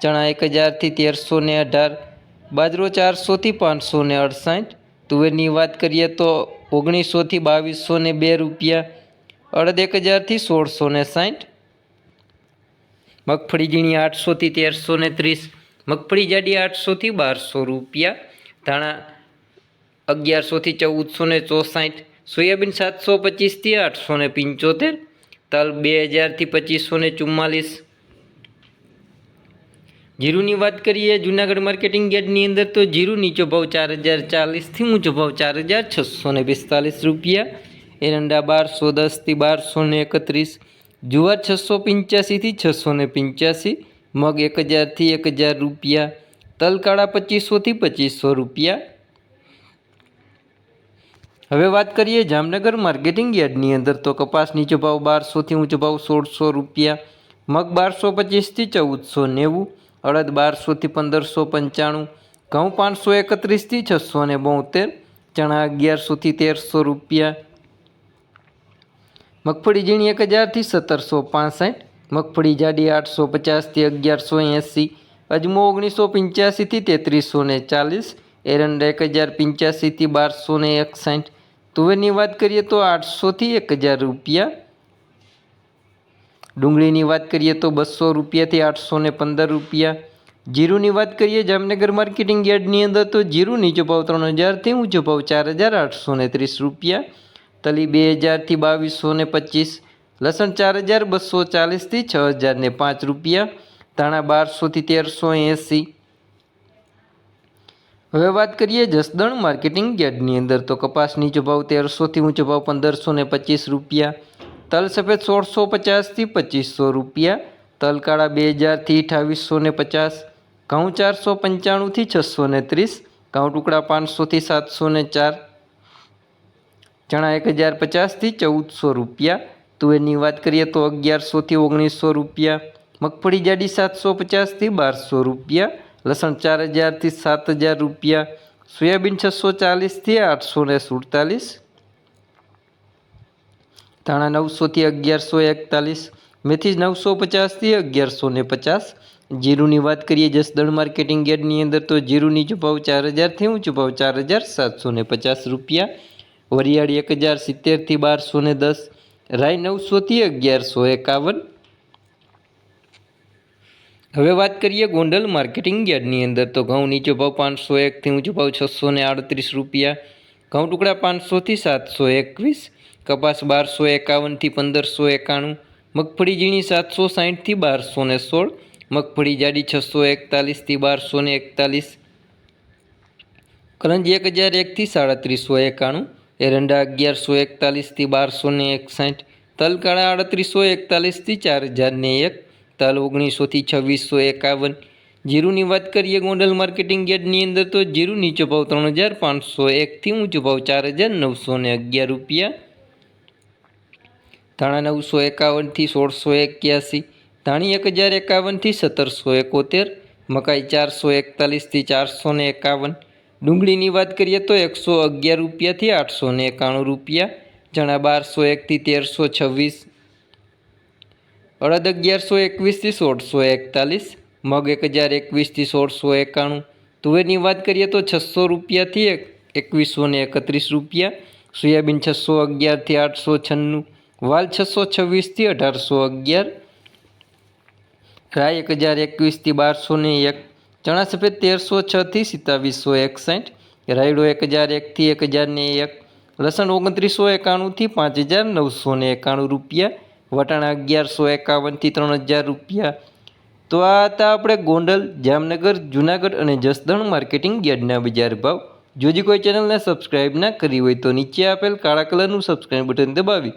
ચણા એક હજારથી તેરસો ને અઢાર, બાજરો ચારસોથી પાંચસો ને અડસાઠ. તુવેરની વાત કરીએ તો ઓગણીસોથી બાવીસો ને બે રૂપિયા, અડદ એક હજારથી સોળસો ને સાઠ. મગફળી ઝીણી આઠસોથી તેરસો ને ત્રીસ, મગફળી જાડી આઠસોથી બારસો રૂપિયા, ધાણા અગિયારસોથી ચૌદસો ને ચોસાઠ, સોયાબીન સાતસો પચીસથી આઠસો ને પંચોતેર, તલ બે હજારથી પચીસો ને ચુમ્માલીસ જીરુની વાત કરીએ, જુનાગઢ માર્કેટિંગ યાર્ડની અંદર તો જીરું નીચો ભાવ ચાર હજાર ચાલીસથી ઊંચો ભાવ ચાર હજાર છસો ને પિસ્તાલીસ રૂપિયા. એરંડા બારસો દસથી બારસો ને એકત્રીસ. જુવાર છસો પંચ્યાસીથી છસો ને પંચ્યાસી. મગ એક હજારથી એક હજાર રૂપિયા. તલકાળા પચીસોથી પચીસો રૂપિયા. હવે વાત કરીએ જામનગર માર્કેટિંગ યાર્ડની અંદર તો કપાસ નીચો ભાવ બારસોથી ઊંચો ભાવ સોળસો રૂપિયા. મગ બારસો પચીસથી ચૌદસો નેવું. અડદ બારસોથી પંદરસો પંચાણું, ઘઉં પાંચસો એકત્રીસથી છસો ને બોતેર, ચણા અગિયારસોથી તેરસો રૂપિયા. મગફળી ઝીણી એક હજારથી સત્તરસો પાસઠ, મગફળી જાડી આઠસો પચાસથી અગિયારસો એંસી, અજમો ઓગણીસો પંચ્યાસીથી તેત્રીસો ને ચાલીસ, એરંડા એક હજાર પંચ્યાસીથી બારસો ને એકસાઠ. તુવેરની વાત કરીએ તો આઠસોથી એક હજાર રૂપિયા. ડુંગળીની વાત કરીએ તો બસો રૂપિયાથી આઠસો ને પંદર રૂપિયા. જીરુની વાત કરીએ જામનગર માર્કેટિંગ યાર્ડની અંદર તો જીરું નીચો ભાવ ત્રણ હજારથી ઊંચો ભાવ ચાર હજાર આઠસો ને ત્રીસ રૂપિયા. તલી બે હજારથી બાવીસો ને પચીસ. લસણ ચાર હજાર બસો ચાલીસથી છ હજાર ને પાંચ રૂપિયા. ધાણા બારસોથી તેરસો એંસી. હવે વાત કરીએ જસદણ માર્કેટિંગ યાર્ડની અંદર તો કપાસ નીચો ભાવ તેરસોથી ઊંચો ભાવ પંદરસો ને પચીસ રૂપિયા. તલ સફેદ સોળસો પચાસથી પચીસો રૂપિયા તલ કાળા બે હજારથી અઠાવીસો ને પચાસ, ઘઉં ચારસો પંચાણુંથી છસો ને ત્રીસ, ઘઉં ટુકડા પાંચસોથી સાતસો ને ચાર, ચણા એક હજાર પચાસથી ચૌદસો રૂપિયા. તુવેરની વાત કરીએ તો અગિયારસોથી ઓગણીસો રૂપિયા, મગફળી જાડી સાતસો પચાસથી બારસો રૂપિયા, લસણ ચાર હજારથી સાત હજાર રૂપિયા, સોયાબીન છસો ચાલીસથી આઠસો ને સુડતાલીસ ધાણા નવસોથી અગિયારસો એકતાલીસ મેથી નવસો પચાસથી અગિયારસો ને પચાસ. જીરુની વાત કરીએ જસદણ માર્કેટિંગ યાર્ડની અંદર તો જીરુની જો ભાવ ચાર હજારથી ઊંચો ભાવ ચાર હજાર સાતસો ને પચાસ રૂપિયા. વરિયાળી એક હજાર સિત્તેરથી બારસો ને દસ, રાઈ નવસોથી અગિયારસો એકાવન. હવે વાત કરીએ ગોંડલ માર્કેટિંગ યાર્ડની અંદર તો ઘઉં નીચો ભાવ પાંચસો એકથી ઊંચો ભાવ છસો ને આડત્રીસ રૂપિયા. ઘઉં ટુકડા પાંચસોથી સાતસો એકવીસ. કપાસ બારસો એકાવનથી પંદરસો એકાણું, મગફળી ઝીણી સાતસો સાહીઠથી બારસો ને સોળ, મગફળી જાડી છસો એકતાલીસથી બારસો ને એકતાલીસ, કરંજ એક હજાર એકથી સાડત્રીસો એકાણું, એરંડા અગિયારસો એકતાલીસથી બારસો ને એકસાઠ, તલકાળા આડત્રીસો એકતાલીસથી ચાર હજાર ને એક, તલ ઓગણીસોથી છવ્વીસો એકાવન, જીરુની વાત કરીએ ગોંડલ માર્કેટિંગ યાર્ડની અંદર તો જીરુ નીચો ભાવ ત્રણ હજાર પાંચસો એકથી ઊંચો ભાવ ચાર હજાર નવસો ને અગિયાર રૂપિયા ધાણા નવસો એકાવનથી સોળસો એક્યાસી, ધાણી એક હજાર એકાવનથી સત્તરસો એકોતેર, મકાઈ ચારસો એકતાલીસથી ચારસો ને એકાવન, ડુંગળીની વાત કરીએ તો એકસો અગિયાર રૂપિયાથી આઠસો ને એકાણું રૂપિયા, ચણા બારસો એકથી તેરસો છવ્વીસ, અડદ અગિયારસો એકવીસથી સોળસો એકતાલીસ, મગ એક હજાર એકવીસથી સોળસો એકાણું, તુવેરની વાત કરીએ તો છસો રૂપિયાથી એક, એકવીસો ને એકત્રીસ રૂપિયા, સોયાબીન છસો અગિયારથી આઠસો છન્નું વાલ છસો છવ્વીસથી અઢારસો અગિયાર, રાય એક હજાર એકવીસથી બારસો ને એક ચણા સફેદ તેરસો છથી સિત્તાવીસો એકસાઠ, રાયડો એક હજાર એકથી એક હજારને એક, લસણ ઓગણત્રીસો એકાણુંથી પાંચ હજાર નવસો ને એકાણું રૂપિયા, વટાણા અગિયારસો એકાવનથી ત્રણ હજાર રૂપિયા. તો આ હતા આપણે ગોંડલ, જામનગર, જુનાગઢ અને જસદણ માર્કેટિંગ યાર્ડના બજાર ભાવ. જો જે કોઈ ચેનલને સબસ્ક્રાઇબ ના કરી હોય તો નીચે આપેલ કાળા કલરનું સબસ્ક્રાઇબ બટન દબાવી